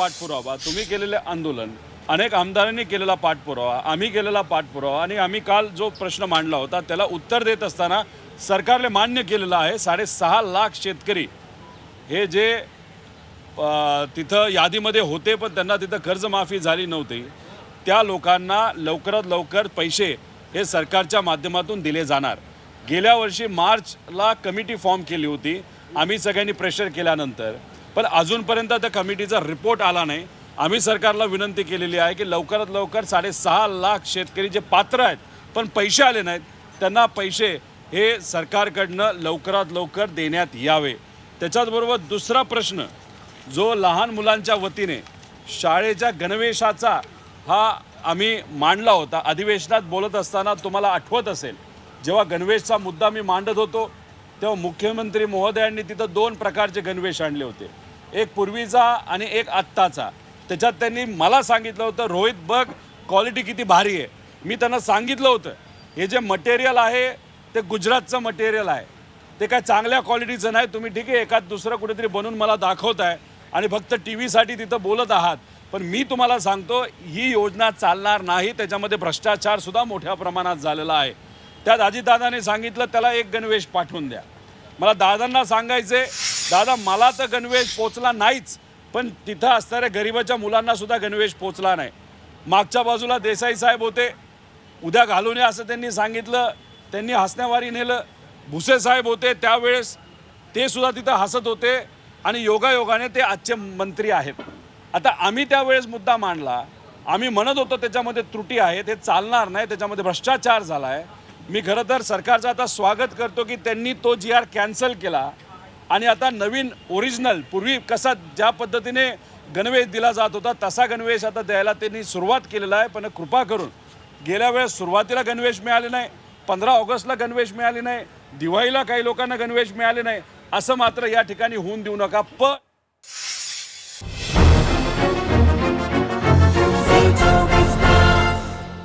पाठपुरावा तुम्ही केलेले आंदोलन अनेक आमदारांनी केलेला पाठपुरावा आम्ही केलेला पाठपुरावा आणि आम्ही काल जो प्रश्न मांडला होता त्याला उत्तर देत असताना सरकारने मान्य केलेलं आहे साडेसहा लाख शेतकरी हे जे तिथं यादीमध्ये होते पण त्यांना तिथं कर्जमाफी झाली नव्हती त्या लोकांना लवकरात लवकर पैसे हे सरकारच्या माध्यमातून दिले जाणार. गेल्या वर्षी मार्चला कमिटी फॉर्म केली होती आम्ही सगळ्यांनी प्रेशर केल्यानंतर. पण अजूनपर्यंत त्या कमिटीचा रिपोर्ट आला नाही. आम्ही सरकारला विनंती केलेली आहे की लवकरात लवकर साडेसहा लाख शेतकरी जे पात्र आहेत पण पैसे आले नाहीत त्यांना पैसे हे सरकारकडनं लवकरात लवकर देण्यात यावे. त्याच्याचबरोबर दुसरा प्रश्न जो लहान मुलांच्या वतीने शाळेच्या गणवेशाचा हा आम्ही मांडला होता. अधिवेशनात बोलत असताना तुम्हाला आठवत असेल जेव्हा गणवेशचा मुद्दा मी मांडत होतो तेव्हा मुख्यमंत्री महोदयांनी तिथं दोन प्रकारचे गणवेश आणले होते. एक पूर्वीचा आणि एक आत्ताचा. त्याच्यात त्यांनी मला सांगितलं होतं रोहित बघ क्वालिटी किती भारी आहे. मी त्यांना सांगितलं होतं हे जे मटेरियल आहे ते गुजरातचं मटेरियल आहे. ते काय चांगल्या क्वालिटीचं नाही. तुम्ही ठीक आहे एखाद दुसरं कुठेतरी बनवून मला दाखवताय आणि फक्त टी व्हीसाठी तिथं बोलत आहात. पण मी तुम्हाला सांगतो ही योजना चालणार नाही. त्याच्यामध्ये भ्रष्टाचारसुद्धा मोठ्या प्रमाणात झालेला आहे. त्यात अजितदादाने सांगितलं त्याला एक गणवेश पाठवून द्या. मला दादांना सांगायचे दादा मला तर गणवेश पोचला नाहीच पण तिथं असणाऱ्या गरिबाच्या मुलांनासुद्धा गणवेश पोचला नाही. मागच्या बाजूला देसाई साहेब होते. उद्या घालून या असं त्यांनी सांगितलं. त्यांनी हसण्यावारी नेलं. भुसे साहेब होते त्यावेळेस. ते सुद्धा तिथं हसत होते आणि योगायोगाने ते आजचे मंत्री आहेत. आता आम्ही त्यावेळेस मुद्दा मांडला. आम्ही म्हणत होतो त्याच्यामध्ये त्रुटी आहेत हे चालणार नाही त्याच्यामध्ये भ्रष्टाचार झाला आहे मी खरं तर सरकारचं आता स्वागत करतो की त्यांनी तो जी आर कॅन्सल केला. आणि आता नवीन ओरिजिनल पूर्वी कसा ज्या पद्धतीने गणवेश दिला जात होता तसा गणवेश आता द्यायला त्यांनी सुरुवात केलेला आहे. पण कृपा करून गेल्या वेळेस सुरुवातीला गणवेश मिळाले नाही पंधरा ऑगस्टला गणवेश मिळाले नाही दिवाळीला काही लोकांना गणवेश मिळाले नाही असं मात्र या ठिकाणी होऊन देऊ नका. प